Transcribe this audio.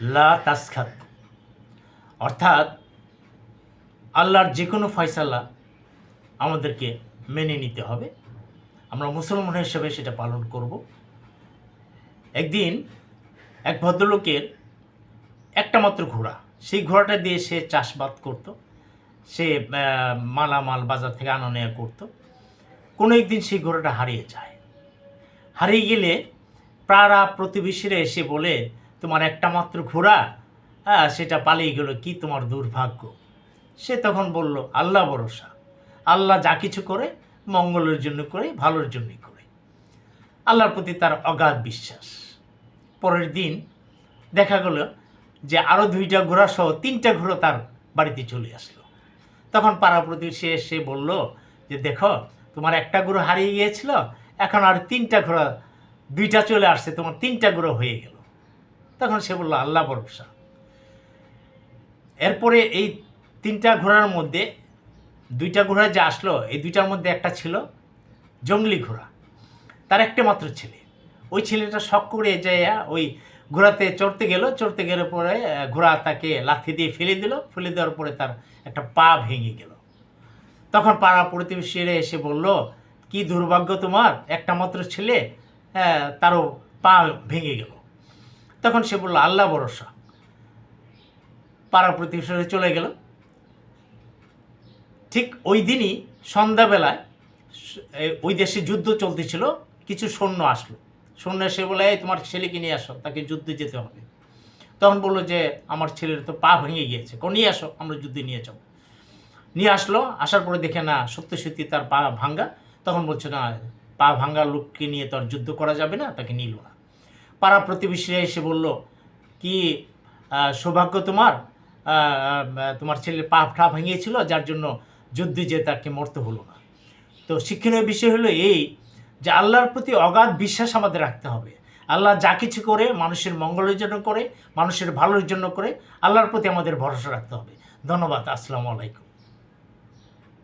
লা তাসখাত। অর্থাৎ আল্লাহর যে কোনো ফয়সালা আমাদেরকে মেনে নিতে হবে। আমরা মুসলমান হিসেবে সেটা পালন করব। একদিন এক ভদ্রলোকের একটা মাত্র ঘোড়া, সেই ঘোড়াটা দিয়ে সে চাষবাদ করত। সে মালামাল বাজার থেকে আনা নেওয়া করতো। কোনো একদিন সেই ঘোড়াটা হারিয়ে যায়। হারিয়ে গেলে পাড়া প্রতিবেশীরা এসে বলে তোমার একটা মাত্র ঘোড়া হ্যাঁ সেটা পালিয়ে গেল কি তোমার দুর্ভাগ্য? সে তখন বলল, আল্লাহ ভরসা। আল্লাহ যা কিছু করে, মঙ্গলের জন্য করে, ভালোর জন্যই করে। আল্লাহর প্রতি তার অগাধ বিশ্বাস। পরের দিন দেখা গেল যে আরও দুইটা ঘোড়া সহ তিনটা ঘোড়া তার বাড়িতে চলে আসলো। তখন পাড়া প্রতিবেশী এসে বলল যে, দেখো, তোমার একটা ঘোড়া হারিয়ে গিয়েছিল, এখন আর তিনটা ঘোড়া, দুইটা চলে আসছে, তোমার তিনটা ঘোড়া হয়ে গেল। তখন সে বলল, আল্লাহ ভরসা। এরপরে এই তিনটা ঘোড়ার মধ্যে, দুইটা ঘোড়া যে আসলো, এই দুইটার মধ্যে একটা ছিল জঙ্গলি ঘোড়া। তার একটা মাত্র ছেলে। ওই ছেলেটা শখ করে যাইয়া ওই ঘোড়াতে চড়তে গেল। চড়তে গেলে পরে ঘোড়া তাকে লাথি দিয়ে ফেলে দিল। ফেলে দেওয়ার পরে তার একটা পা ভেঙে গেল। তখন পাড়া প্রতিবেশীরা এসে বলল, কি দুর্ভাগ্য তোমার, একটা মাত্র ছেলে তারও পা ভেঙে গেল। তখন সে বলল আল্লাহ ভরসা। পাড়া প্রতিবেশীরা চলে গেল। ঠিক ওই দিনই সন্ধ্যাবেলায় ওই দেশে যুদ্ধ চলতেছিল কিছু সৈন্য আসলো। সৈন্য এসে বলে "এই, তোমার ছেলেকে নিয়ে আসো তাকে যুদ্ধে যেতে হবে। তখন বলল যে আমার ছেলের তো পা ভেঙে গিয়েছে কোন নিয়ে আসো আমরা যুদ্ধে নিয়ে যাব। নিয়ে আসলো আসার পরে দেখে না সত্যি সত্যি তার পা ভাঙ্গা। তখন বলছে না পা ভাঙ্গা লোককে নিয়ে তো আর যুদ্ধ করা যাবে না তাকে নিল না। পাড়া প্রতিবেশীরা এসে বলল, কি সৌভাগ্য তোমার? তোমার ছেলে পা ঠা ভেঙিয়েছিল যার জন্য যুদ্ধে যে তাকে মরতে হলো না। তো শিক্ষণীয় বিষয় হলো এই যে আল্লাহর প্রতি অগাধ বিশ্বাস আমাদের রাখতে হবে। আল্লাহ যা কিছু করে মানুষের মঙ্গলের জন্য করে, মানুষের ভালোর জন্য করে, আল্লাহর প্রতি আমাদের ভরসা রাখতে হবে। ধন্যবাদ, আসসালামু আলাইকুম।